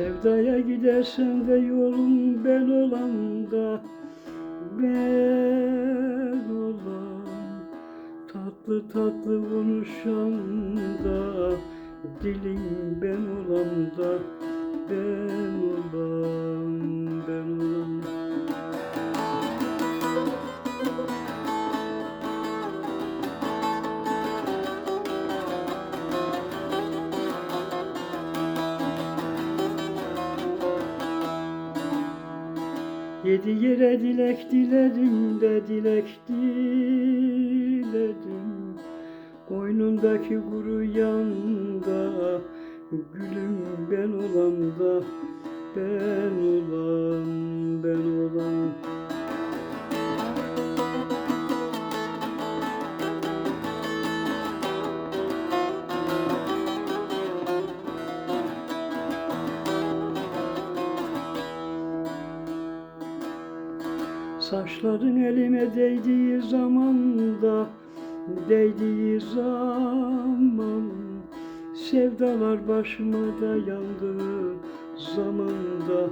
Sevdaya gidersen de yolun ben olan da ben olan Tatlı tatlı konuşan da Dilin ben olan da Ben olan ben olan Yedi yere dilek diledim de dilek diledim. Koynundaki kuru yanda Gülüm ben olan da Ben olan ben olan Saçların elime değdiği zamanda Değdiği zaman Sevdalar başıma da yandığı zamanda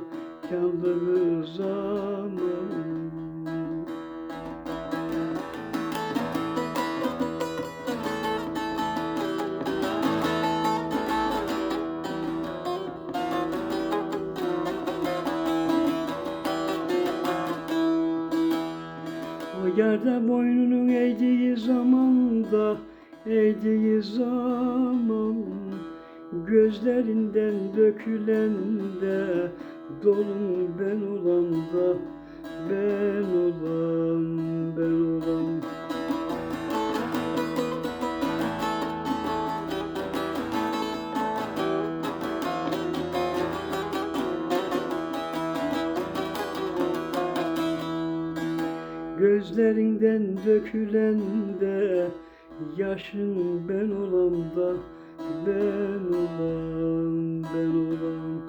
Yandığı zaman O yerde boynunun eğdiği zamanda Eğdiği zaman Gözlerinden dökülen de Dolun ben olan da ben olan Gözlerinden dökülen de Yaşın ben olan da Ben olan ben olan